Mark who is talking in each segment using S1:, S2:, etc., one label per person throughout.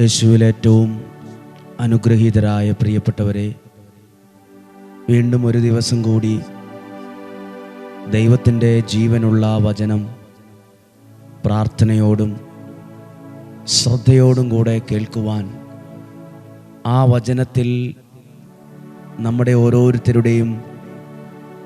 S1: യേശുവിൽ ഏറ്റവും അനുഗ്രഹീതരായ പ്രിയപ്പെട്ടവരെ വീണ്ടും ഒരു ദിവസം കൂടി ദൈവത്തിന്റെ ജീവനുള്ള വചനം പ്രാർത്ഥനയോടും ശ്രദ്ധയോടും കൂടെ കേൾക്കുവാൻ ആ വചനത്തിൽ നമ്മുടെ ഓരോരുത്തരുടെയും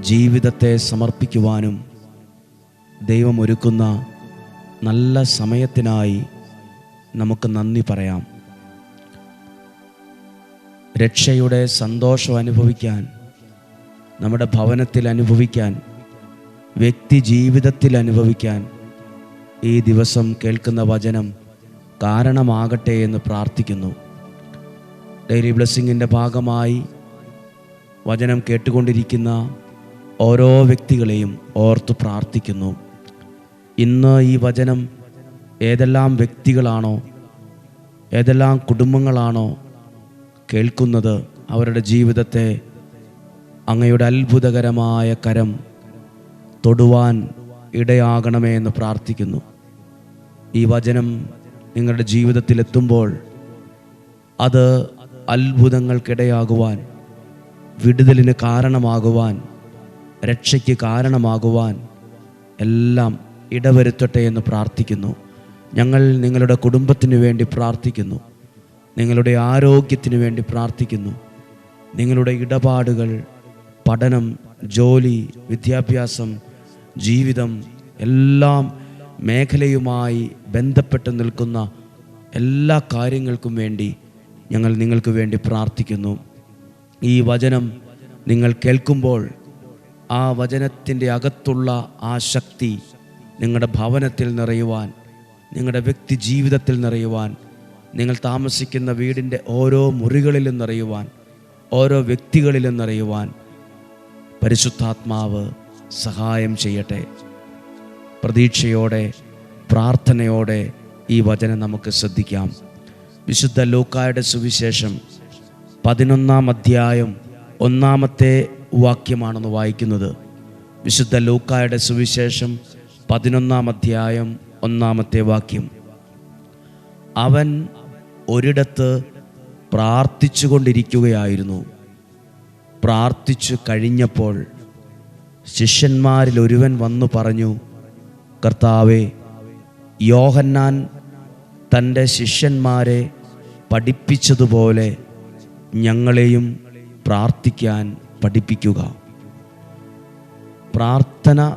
S1: ജീവിതത്തെ സമർപ്പിക്കുവാനും ദൈവം ഒരുക്കുന്ന നല്ല സമയത്തിനായി നമുക്ക് നന്ദി പറയാം. രക്ഷയുടെ സന്തോഷം അനുഭവിക്കാൻ നമ്മുടെ ഭവനത്തിൽ അനുഭവിക്കാൻ വ്യക്തി ജീവിതത്തിൽ അനുഭവിക്കാൻ ഈ ദിവസം കേൾക്കുന്ന വചനം കാരണമാകട്ടെ എന്ന് പ്രാർത്ഥിക്കുന്നു. ഡെയിലി ബ്ലെസ്സിങ്ങിന്റെ ഭാഗമായി വചനം കേട്ടുകൊണ്ടിരിക്കുന്ന ഓരോ വ്യക്തികളെയും ഓർത്ത് പ്രാർത്ഥിക്കുന്നു. ഇന്ന് ഈ വചനം ഏതെല്ലാം വ്യക്തികളാണോ ഏതെല്ലാം കുടുംബങ്ങളാണോ കേൾക്കുന്നത് അവരുടെ ജീവിതത്തെ അങ്ങയുടെ അത്ഭുതകരമായ കരം തൊടുവാൻ ഇടയാകണമേ എന്ന് പ്രാർത്ഥിക്കുന്നു. ഈ വചനം നിങ്ങളുടെ ജീവിതത്തിലെത്തുമ്പോൾ അത് അത്ഭുതങ്ങൾക്കിടയാകുവാൻ വിടുതലിന് കാരണമാകുവാൻ രക്ഷയ്ക്ക് കാരണമാകുവാൻ എല്ലാം ഇടവരുത്തട്ടെ എന്ന് പ്രാർത്ഥിക്കുന്നു. ഞങ്ങൾ നിങ്ങളുടെ കുടുംബത്തിന് വേണ്ടി പ്രാർത്ഥിക്കുന്നു. നിങ്ങളുടെ ആരോഗ്യത്തിന് വേണ്ടി പ്രാർത്ഥിക്കുന്നു. നിങ്ങളുടെ ഇടപാടുകൾ പഠനം ജോലി വിദ്യാഭ്യാസം ജീവിതം എല്ലാം മേഖലയുമായി ബന്ധപ്പെട്ട് നിൽക്കുന്ന എല്ലാ കാര്യങ്ങൾക്കും വേണ്ടി ഞങ്ങൾ നിങ്ങൾക്ക് വേണ്ടി പ്രാർത്ഥിക്കുന്നു. ഈ വചനം നിങ്ങൾ കേൾക്കുമ്പോൾ ആ വചനത്തിന്റെ അകത്തുള്ള ആ ശക്തി നിങ്ങളുടെ ഭവനത്തിൽ നിറയുവാൻ നിങ്ങളുടെ വ്യക്തി ജീവിതത്തിൽ നിറയുവാൻ നിങ്ങൾ താമസിക്കുന്ന വീടിന്റെ ഓരോ മുറികളിലും നിറയുവാൻ ഓരോ വ്യക്തികളിലും നിറയുവാൻ പരിശുദ്ധാത്മാവ് സഹായം ചെയ്യട്ടെ. പ്രതീക്ഷയോടെ പ്രാർത്ഥനയോടെ ഈ വചനം നമുക്ക് ശ്രദ്ധിക്കാം. വിശുദ്ധ ലൂക്കായുടെ സുവിശേഷം പതിനൊന്നാം അധ്യായം ഒന്നാമത്തെ വാക്യമാണെന്ന് വായിക്കുന്നത്. വിശുദ്ധ ലൂക്കായുടെ സുവിശേഷം പതിനൊന്നാം അധ്യായം ഒന്നാമത്തെ വാക്യം. അവൻ ഒരിടത്ത് പ്രാർത്ഥിച്ചു കൊണ്ടിരിക്കുകയായിരുന്നു പ്രാർത്ഥിച്ചു കഴിഞ്ഞപ്പോൾ ശിഷ്യന്മാരിൽ ഒരുവൻ വന്നു പറഞ്ഞു കർത്താവെ യോഹന്നാൻ തന്റെ ശിഷ്യന്മാരെ പഠിപ്പിച്ചതുപോലെ ഞങ്ങളെയും പ്രാർത്ഥിക്കാൻ പഠിപ്പിക്കുക. പ്രാർത്ഥന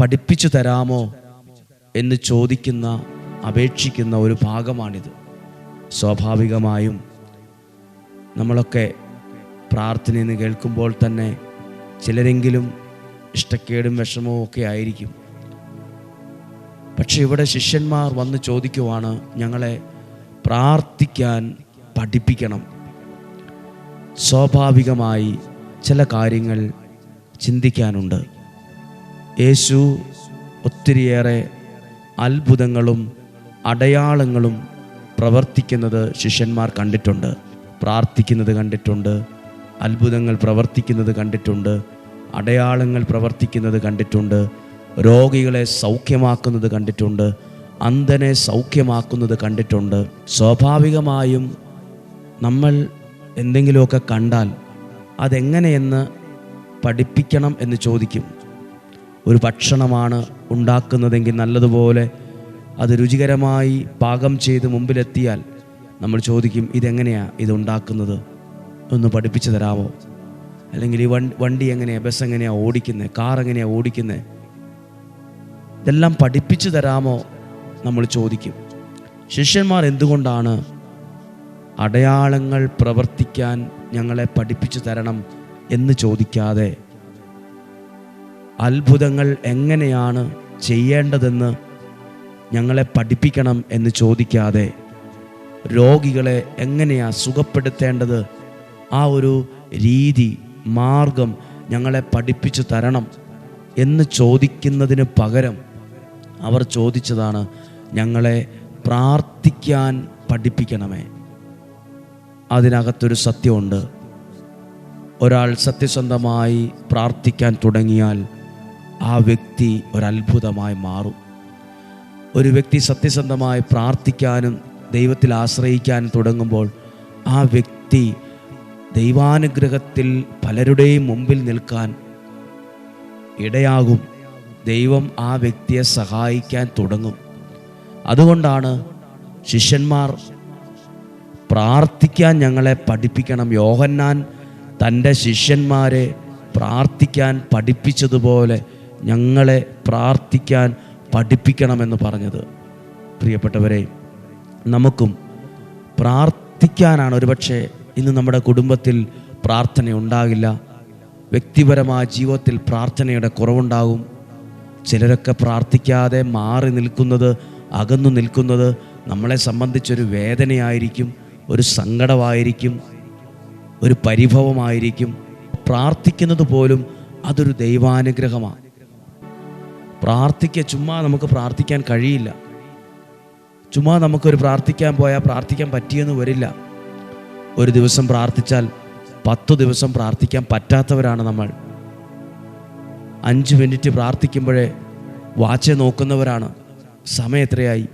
S1: പഠിപ്പിച്ചു തരാമോ? എന്ന് ചോദിക്കുന്ന അപേക്ഷിക്കുന്ന ഒരു ഭാഗമാണിത്. സ്വാഭാവികമായും നമ്മളൊക്കെ പ്രാർത്ഥനയെന്ന് കേൾക്കുമ്പോൾ തന്നെ ചിലരെങ്കിലും ഇഷ്ടക്കേടും വിഷമവും ഒക്കെ ആയിരിക്കും. പക്ഷെ ഇവിടെ ശിഷ്യന്മാർ വന്ന് ചോദിക്കുവാണ് ഞങ്ങളെ പ്രാർത്ഥിക്കാൻ പഠിപ്പിക്കണം. സ്വാഭാവികമായി ചില കാര്യങ്ങൾ ചിന്തിക്കാനുണ്ട്. യേശു ഒത്തിരിയേറെ അത്ഭുതങ്ങളും അടയാളങ്ങളും പ്രവർത്തിക്കുന്നത് ശിഷ്യന്മാർ കണ്ടിട്ടുണ്ട് പ്രാർത്ഥിക്കുന്നത് കണ്ടിട്ടുണ്ട് അത്ഭുതങ്ങൾ പ്രവർത്തിക്കുന്നത് കണ്ടിട്ടുണ്ട് അടയാളങ്ങൾ പ്രവർത്തിക്കുന്നത് കണ്ടിട്ടുണ്ട് രോഗികളെ സൗഖ്യമാക്കുന്നത് കണ്ടിട്ടുണ്ട് അന്ധനെ സൗഖ്യമാക്കുന്നത് കണ്ടിട്ടുണ്ട്. സ്വാഭാവികമായും നമ്മൾ എന്തെങ്കിലുമൊക്കെ കണ്ടാൽ അതെങ്ങനെയെന്ന് പഠിപ്പിക്കണം എന്ന് ചോദിക്കും. ഒരു ഭക്ഷണമാണ് ഉണ്ടാക്കുന്നതെങ്കിൽ നല്ലതുപോലെ അത് രുചികരമായി പാകം ചെയ്ത് മുമ്പിലെത്തിയാൽ നമ്മൾ ചോദിക്കും ഇതെങ്ങനെയാണ് ഇതുണ്ടാക്കുന്നത്? ഒന്ന് പഠിപ്പിച്ചു തരാമോ അല്ലെങ്കിൽ ഈ വണ്ടി എങ്ങനെയാണ് ബസ് എങ്ങനെയാണ് ഓടിക്കുന്നത് കാർ എങ്ങനെയാണ് ഓടിക്കുന്നത് ഇതെല്ലാം പഠിപ്പിച്ചു തരാമോ നമ്മൾ ചോദിക്കും. ശിഷ്യന്മാർ എന്തുകൊണ്ടാണ് അടയാളങ്ങൾ പ്രവർത്തിക്കാൻ ഞങ്ങളെ പഠിപ്പിച്ചു തരണം എന്ന് ചോദിക്കാതെ അത്ഭുതങ്ങൾ എങ്ങനെയാണ് ചെയ്യേണ്ടതെന്ന് ഞങ്ങളെ പഠിപ്പിക്കണം എന്ന് ചോദിക്കാതെ രോഗികളെ എങ്ങനെയാ സുഖപ്പെടുത്തേണ്ടത്? ആ ഒരു രീതി മാർഗം ഞങ്ങളെ പഠിപ്പിച്ചു തരണം എന്ന് ചോദിക്കുന്നതിന് പകരം അവർ ചോദിച്ചതാണ് ഞങ്ങളെ പ്രാർത്ഥിക്കാൻ പഠിപ്പിക്കണമേ. അതിനകത്തൊരു സത്യമുണ്ട്. ഒരാൾ സത്യസന്ധമായി പ്രാർത്ഥിക്കാൻ തുടങ്ങിയാൽ ആ വ്യക്തി ഒരത്ഭുതമായി മാറും. ഒരു വ്യക്തി സത്യസന്ധമായി പ്രാർത്ഥിക്കാനും ദൈവത്തിൽ ആശ്രയിക്കാൻ തുടങ്ങുമ്പോൾ ആ വ്യക്തി ദൈവാനുഗ്രഹത്തിൽ പലരുടെയും മുമ്പിൽ നിൽക്കാൻ ഇടയാകും. ദൈവം ആ വ്യക്തിയെ സഹായിക്കാൻ തുടങ്ങും. അതുകൊണ്ടാണ് ശിഷ്യന്മാർ പ്രാർത്ഥിക്കാൻ ഞങ്ങളെ പഠിപ്പിക്കണം. യോഹന്നാൻ തന്റെ ശിഷ്യന്മാരെ പ്രാർത്ഥിക്കാൻ പഠിപ്പിച്ചതുപോലെ ഞങ്ങളെ പ്രാർത്ഥിക്കാൻ പഠിപ്പിക്കണമെന്ന് പറഞ്ഞത്. പ്രിയപ്പെട്ടവരെ നമുക്കും പ്രാർത്ഥിക്കാനാണ് ഒരുപക്ഷെ ഇന്ന് നമ്മുടെ കുടുംബത്തിൽ പ്രാർത്ഥന ഉണ്ടാകില്ല. വ്യക്തിപരമായ ജീവിതത്തിൽ പ്രാർത്ഥനയുടെ കുറവുണ്ടാകും. ചിലരൊക്കെ പ്രാർത്ഥിക്കാതെ മാറി നിൽക്കുന്നത് അകന്നു നിൽക്കുന്നത് നമ്മളെ സംബന്ധിച്ചൊരു വേദനയായിരിക്കും ഒരു സങ്കടമായിരിക്കും ഒരു പരിഭവമായിരിക്കും. പ്രാർത്ഥിക്കുന്നത് പോലും അതൊരു ദൈവാനുഗ്രഹമാണ്. പ്രാർത്ഥിക്കുക. ചുമ്മാ നമുക്ക് പ്രാർത്ഥിക്കാൻ കഴിയില്ല. ചുമ്മാ നമുക്കൊരു പ്രാർത്ഥിക്കാൻ പോയാൽ പ്രാർത്ഥിക്കാൻ പറ്റിയെന്ന് വരില്ല. ഒരു ദിവസം പ്രാർത്ഥിച്ചാൽ പത്തു ദിവസം പ്രാർത്ഥിക്കാൻ പറ്റാത്തവരാണ് നമ്മൾ. അഞ്ച് മിനിറ്റ് പ്രാർത്ഥിക്കുമ്പോഴേ വാച്ച് നോക്കുന്നവരാണ്. സമയം എത്രയായി?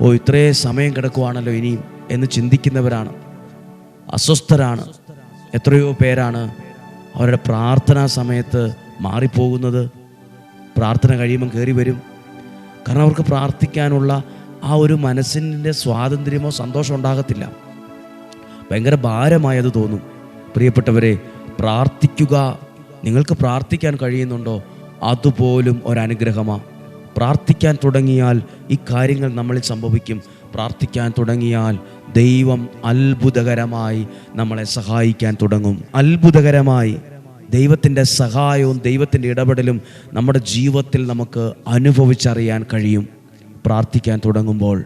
S1: ഓ ഇത്രേ സമയം കിടക്കുവാണല്ലോ ഇനിയും എന്ന് ചിന്തിക്കുന്നവരാണ്. അസ്വസ്ഥരാണ്. എത്രയോ പേരാണ് അവരുടെ പ്രാർത്ഥനാ സമയത്ത് മാറിപ്പോകുന്നത്. പ്രാർത്ഥന കഴിയുമ്പം കയറി വരും. കാരണം അവർക്ക് പ്രാർത്ഥിക്കാനുള്ള ആ ഒരു മനസ്സിന്റെ സ്വാതന്ത്ര്യമോ സന്തോഷം ഉണ്ടാകത്തില്ല. ഭയങ്കര ഭാരമായത് തോന്നും. പ്രിയപ്പെട്ടവരെ പ്രാർത്ഥിക്കുക. നിങ്ങൾക്ക് പ്രാർത്ഥിക്കാൻ കഴിയുന്നുണ്ടോ? അതുപോലും ഒരനുഗ്രഹമാണ് പ്രാർത്ഥിക്കാൻ തുടങ്ങിയാൽ ഈ കാര്യങ്ങൾ നമ്മളിൽ സംഭവിക്കും. പ്രാർത്ഥിക്കാൻ തുടങ്ങിയാൽ ദൈവം അത്ഭുതകരമായി നമ്മളെ സഹായിക്കാൻ തുടങ്ങും. അത്ഭുതകരമായി. ദൈവത്തിന്റെ സഹായവും ദൈവത്തിന്റെ ഇടപെടലും നമ്മുടെ ജീവിതത്തിൽ നമുക്ക് അനുഭവിച്ചറിയാൻ കഴിയും. പ്രാർത്ഥിക്കാൻ തുടങ്ങുമ്പോൾ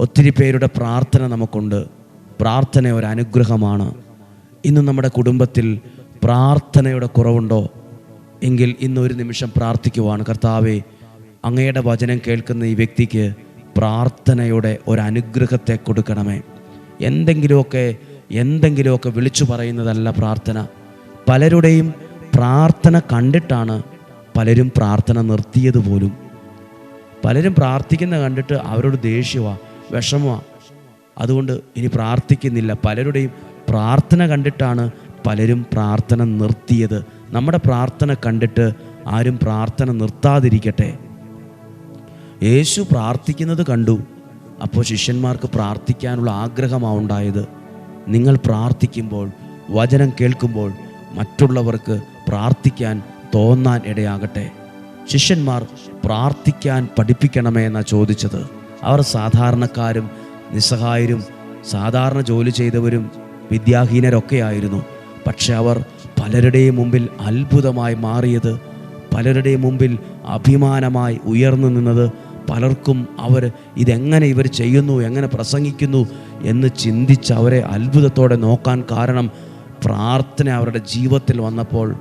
S1: ഒത്തിരി പേരുടെ പ്രാർത്ഥന നമുക്കുണ്ട്. പ്രാർത്ഥന ഒരു അനുഗ്രഹമാണ്. ഇന്ന് നമ്മുടെ കുടുംബത്തിൽ പ്രാർത്ഥനയുടെ കുറവുണ്ടോ? എങ്കിൽ ഇന്നൊരു നിമിഷം പ്രാർത്ഥിക്കുവാണ് കർത്താവെ അങ്ങയുടെ വചനം കേൾക്കുന്ന ഈ വ്യക്തിക്ക് പ്രാർത്ഥനയുടെ ഒരു അനുഗ്രഹത്തെ കൊടുക്കണമേ. എന്തെങ്കിലുമൊക്കെ എന്തെങ്കിലുമൊക്കെ വിളിച്ചു പറയുന്നതല്ല പ്രാർത്ഥന. പലരുടെയും പ്രാർത്ഥന കണ്ടിട്ടാണ് പലരും പ്രാർത്ഥന നിർത്തിയത് പോലും. പലരും പ്രാർത്ഥിക്കുന്ന കണ്ടിട്ട് അവരോട് ദേഷ്യമാണ് വിഷമമാണ് അതുകൊണ്ട് ഇനി പ്രാർത്ഥിക്കുന്നില്ല. പലരുടെയും പ്രാർത്ഥന കണ്ടിട്ടാണ് പലരും പ്രാർത്ഥന നിർത്തിയത്. നമ്മുടെ പ്രാർത്ഥന കണ്ടിട്ട് ആരും പ്രാർത്ഥന നിർത്താതിരിക്കട്ടെ. യേശു പ്രാർത്ഥിക്കുന്നത് കണ്ടു. അപ്പോൾ ശിഷ്യന്മാർക്ക് പ്രാർത്ഥിക്കാനുള്ള ആഗ്രഹമാണ് ഉണ്ടായത്. നിങ്ങൾ പ്രാർത്ഥിക്കുമ്പോൾ വചനം കേൾക്കുമ്പോൾ മറ്റുള്ളവർക്ക് പ്രാർത്ഥിക്കാൻ തോന്നാൻ ഇടയാകട്ടെ. ശിഷ്യന്മാർ പ്രാർത്ഥിക്കാൻ പഠിപ്പിക്കണമേ എന്നാണ് ചോദിച്ചത്. അവർ സാധാരണക്കാരും നിസ്സഹായരും സാധാരണ ജോലി ചെയ്തവരും വിദ്യാഹീനരൊക്കെ ആയിരുന്നു. പക്ഷെ അവർ പലരുടെയും മുമ്പിൽ അത്ഭുതമായി മാറിയത് പലരുടെയും മുമ്പിൽ അഭിമാനമായി ഉയർന്നു നിന്നത് പലർക്കും അവർ ഇതെങ്ങനെ ഇവർ ചെയ്യുന്നു എങ്ങനെ പ്രസംഗിക്കുന്നു എന്ന് ചിന്തിച്ച് അവരെ അത്ഭുതത്തോടെ നോക്കാൻ കാരണം പ്രാർത്ഥന അവരുടെ ജീവിതത്തിൽ വന്നപ്പോൾ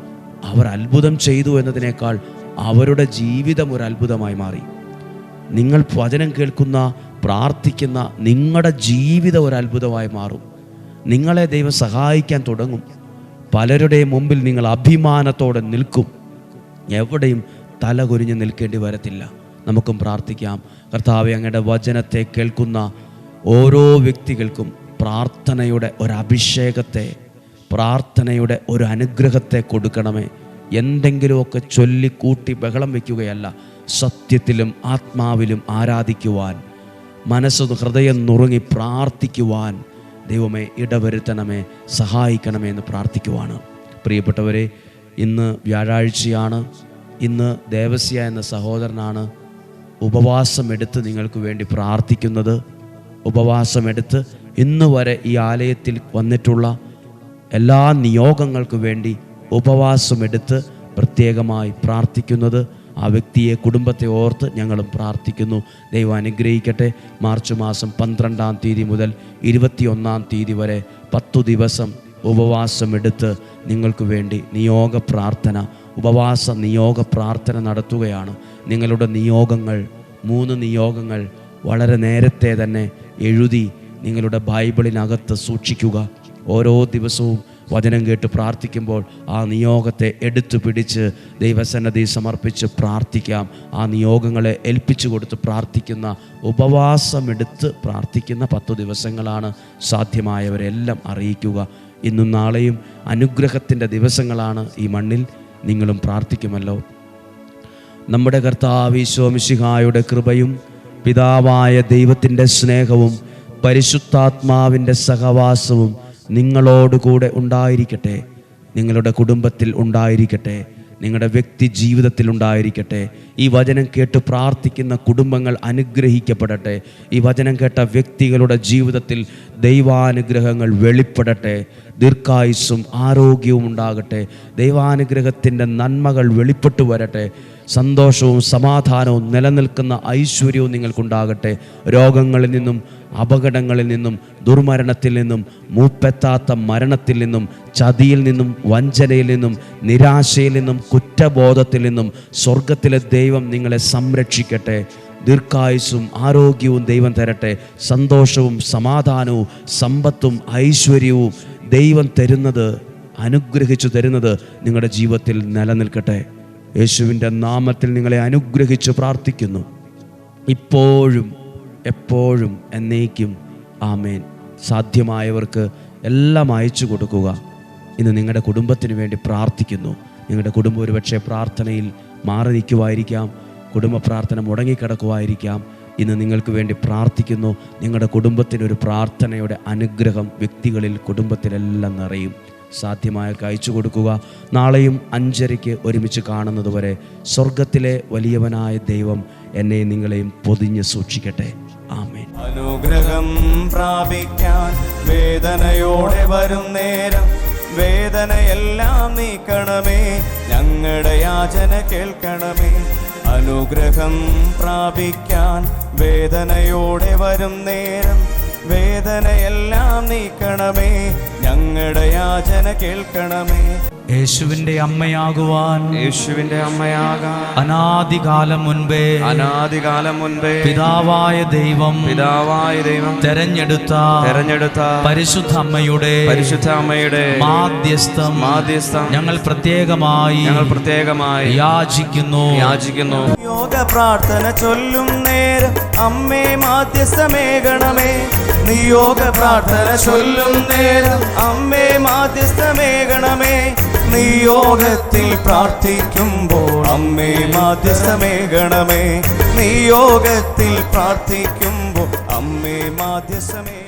S1: അവർ അത്ഭുതം ചെയ്തു എന്നതിനേക്കാൾ അവരുടെ ജീവിതം ഒരു അത്ഭുതമായി മാറി. നിങ്ങൾ വചനം കേൾക്കുന്ന പ്രാർത്ഥിക്കുന്ന നിങ്ങളുടെ ജീവിതം ഒരു അത്ഭുതമായി മാറും. നിങ്ങളെ ദൈവം സഹായിക്കാൻ തുടങ്ങും. പലരുടെ മുമ്പിൽ നിങ്ങൾ അഭിമാനത്തോടെ നിൽക്കും. എവിടെയും തല കുരിഞ്ഞ് നിൽക്കേണ്ടി വരത്തില്ല. നമുക്കും പ്രാർത്ഥിക്കാം. കർത്താവ് അങ്ങയുടെ വചനത്തെ കേൾക്കുന്ന ഓരോ വ്യക്തികൾക്കും പ്രാർത്ഥനയുടെ ഒരു അഭിഷേകത്തെ പ്രാർത്ഥനയുടെ ഒരു അനുഗ്രഹത്തെ കൊടുക്കണമേ. എന്തെങ്കിലുമൊക്കെ ചൊല്ലിക്കൂട്ടി ബഹളം വയ്ക്കുകയല്ല സത്യത്തിലും ആത്മാവിലും ആരാധിക്കുവാൻ മനസ്സ് ഹൃദയം നുറുങ്ങി പ്രാർത്ഥിക്കുവാൻ ദൈവമേ ഇടവരുത്തണമേ സഹായിക്കണമേ എന്ന് പ്രാർത്ഥിക്കുവാണ്. പ്രിയപ്പെട്ടവരെ ഇന്ന് വ്യാഴാഴ്ചയാണ്. ഇന്ന് ദേവസ്യ എന്ന സഹോദരനാണ് ഉപവാസമെടുത്ത് നിങ്ങൾക്ക് വേണ്ടി പ്രാർത്ഥിക്കുന്നത്. ഉപവാസമെടുത്ത് ഇന്ന് വരെ ഈ ആലയത്തിൽ വന്നിട്ടുള്ള എല്ലാ നിയോഗങ്ങൾക്കു വേണ്ടി ഉപവാസമെടുത്ത് പ്രത്യേകമായി പ്രാർത്ഥിക്കുന്നത് ആ വ്യക്തിയെ കുടുംബത്തെ ഓർത്ത് ഞങ്ങളും പ്രാർത്ഥിക്കുന്നു. ദൈവം അനുഗ്രഹിക്കട്ടെ. മാർച്ച് മാസം പന്ത്രണ്ടാം തീയതി മുതൽ ഇരുപത്തിയൊന്നാം തീയതി വരെ പത്തു ദിവസം ഉപവാസമെടുത്ത് നിങ്ങൾക്ക് വേണ്ടി നിയോഗ പ്രാർത്ഥന ഉപവാസ നിയോഗ പ്രാർത്ഥന നടത്തുകയാണ്. നിങ്ങളുടെ നിയോഗങ്ങൾ മൂന്ന് നിയോഗങ്ങൾ വളരെ നേരത്തെ തന്നെ എഴുതി നിങ്ങളുടെ ബൈബിളിനകത്ത് സൂക്ഷിക്കുക. ഓരോ ദിവസവും വചനം കേട്ട് പ്രാർത്ഥിക്കുമ്പോൾ ആ നിയോഗത്തെ എടുത്തു പിടിച്ച് ദൈവസന്നദ്ധി സമർപ്പിച്ച് പ്രാർത്ഥിക്കാം. ആ നിയോഗങ്ങളെ ഏൽപ്പിച്ചു കൊടുത്ത് പ്രാർത്ഥിക്കുന്ന ഉപവാസമെടുത്ത് പ്രാർത്ഥിക്കുന്ന പത്തു ദിവസങ്ങളാണ് സാധ്യമായവരെല്ലാം അറിയിക്കുക. ഇന്നും നാളെയും അനുഗ്രഹത്തിന്റെ ദിവസങ്ങളാണ് ഈ മണ്ണിൽ നിങ്ങളും പ്രാർത്ഥിക്കുമല്ലോ. നമ്മുടെ കർത്താവിശ്വമിശിഹായുടെ കൃപയും പിതാവായ ദൈവത്തിന്റെ സ്നേഹവും പരിശുദ്ധാത്മാവിന്റെ സഹവാസവും നിങ്ങളോടുകൂടെ ഉണ്ടായിരിക്കട്ടെ. നിങ്ങളുടെ കുടുംബത്തിൽ ഉണ്ടായിരിക്കട്ടെ. നിങ്ങളുടെ വ്യക്തി ജീവിതത്തിൽ ഉണ്ടായിരിക്കട്ടെ. ഈ വചനം കേട്ട് പ്രാർത്ഥിക്കുന്ന കുടുംബങ്ങൾ അനുഗ്രഹിക്കപ്പെടട്ടെ. ഈ വചനം കേട്ട വ്യക്തികളുടെ ജീവിതത്തിൽ ദൈവാനുഗ്രഹങ്ങൾ വെളിപ്പെടട്ടെ. ദീർഘായുസ്സും ആരോഗ്യവും ഉണ്ടാകട്ടെ. ദൈവാനുഗ്രഹത്തിന്റെ നന്മകൾ വെളിപ്പെട്ടു വരട്ടെ. സന്തോഷവും സമാധാനവും നിലനിൽക്കുന്ന ഐശ്വര്യവും നിങ്ങൾക്കുണ്ടാകട്ടെ. രോഗങ്ങളിൽ നിന്നും അപകടങ്ങളിൽ നിന്നും ദുർമരണത്തിൽ നിന്നും മൂപ്പെത്താത്ത മരണത്തിൽ നിന്നും ചതിയിൽ നിന്നും വഞ്ചനയിൽ നിന്നും നിരാശയിൽ നിന്നും കുറ്റബോധത്തിൽ നിന്നും സ്വർഗത്തിലെ ദൈവം നിങ്ങളെ സംരക്ഷിക്കട്ടെ. ദീർഘായുസ്സും ആരോഗ്യവും ദൈവം തരട്ടെ. സന്തോഷവും സമാധാനവും സമ്പത്തും ഐശ്വര്യവും ദൈവം തരുന്നത് അനുഗ്രഹിച്ചു തരുന്നത് നിങ്ങളുടെ ജീവിതത്തിൽ നിലനിൽക്കട്ടെ. യേശുവിന്റെ നാമത്തിൽ നിങ്ങളെ അനുഗ്രഹിച്ച് പ്രാർത്ഥിക്കുന്നു. ഇപ്പോഴും എപ്പോഴും എന്നേക്കും ആമേൻ. സാധ്യമായവർക്ക് എല്ലാം അയച്ചു കൊടുക്കുക. ഇന്ന് നിങ്ങളുടെ കുടുംബത്തിന് വേണ്ടി പ്രാർത്ഥിക്കുന്നു. നിങ്ങളുടെ കുടുംബം ഒരുപക്ഷെ പ്രാർത്ഥനയിൽ മാറി നിൽക്കുമായിരിക്കാം കുടുംബ പ്രാർത്ഥന മുടങ്ങിക്കിടക്കുമായിരിക്കാം ഇന്ന് നിങ്ങൾക്ക് വേണ്ടി പ്രാർത്ഥിക്കുന്നു. നിങ്ങളുടെ കുടുംബത്തിന് ഒരു പ്രാർത്ഥനയുടെ അനുഗ്രഹം വ്യക്തികളിൽ കുടുംബത്തിലെല്ലാം നിറയും. സാധ്യമായൊക്കെ അയച്ചു കൊടുക്കുക. നാളെയും അഞ്ചരയ്ക്ക് ഒരുമിച്ച് കാണുന്നതുവരെ സ്വർഗത്തിലെ വലിയവനായ ദൈവം എന്നെ നിങ്ങളെയും പൊതിഞ്ഞ് സൂക്ഷിക്കട്ടെ. ആമേൻ.
S2: അനുഗ്രഹം പ്രാപിക്കാൻ വേദനയോടെ വരും നേരം. വേദനയെല്ലാം നീക്കണമേ. ഞങ്ങളുടെ യാചന കേൾക്കണമേ. അനുഗ്രഹം പ്രാപിക്കാൻ വേദനയോടെ വരും നേരം. വേദനയെല്ലാം നീക്കണമേ. ഞങ്ങളുടെ യാചന കേൾക്കണമേ.
S3: യേശുവിന്റെ അമ്മയാകുവാൻ
S2: യേശുവിന്റെ അമ്മയാകാൻ
S3: അനാദികാലം മുൻപേ
S2: അനാദികാലം മുൻപേ
S3: പിതാവായ ദൈവം
S2: പിതാവായ ദൈവം
S3: തെരഞ്ഞെടുത്ത
S2: തെരഞ്ഞെടുത്ത
S3: പരിശുദ്ധ അമ്മയുടെ
S2: പരിശുദ്ധ അമ്മയുടെ
S3: മാധ്യസ്ഥം
S2: മാധ്യസ്ഥം
S3: ഞങ്ങൾ പ്രത്യേകമായി
S2: ഞങ്ങൾ പ്രത്യേകമായി
S3: യാചിക്കുന്നു.
S2: യാചിക്കുന്നു. യോഗ പ്രാർത്ഥന ചൊല്ലും നേരം അമ്മേ മാധ്യസ്ഥമേകണമേ. നിയോഗ പ്രാർത്ഥന ചൊല്ലും നേരം അമ്മേ മാധ്യസ്ഥമേകണമേ. നിയോഗത്തിൽ പ്രാർത്ഥിക്കുമ്പോൾ അമ്മേ മാധ്യസ്ഥമേകണമേ. നിയോഗത്തിൽ പ്രാർത്ഥിക്കുമ്പോൾ അമ്മേ മാധ്യസ്ഥമേ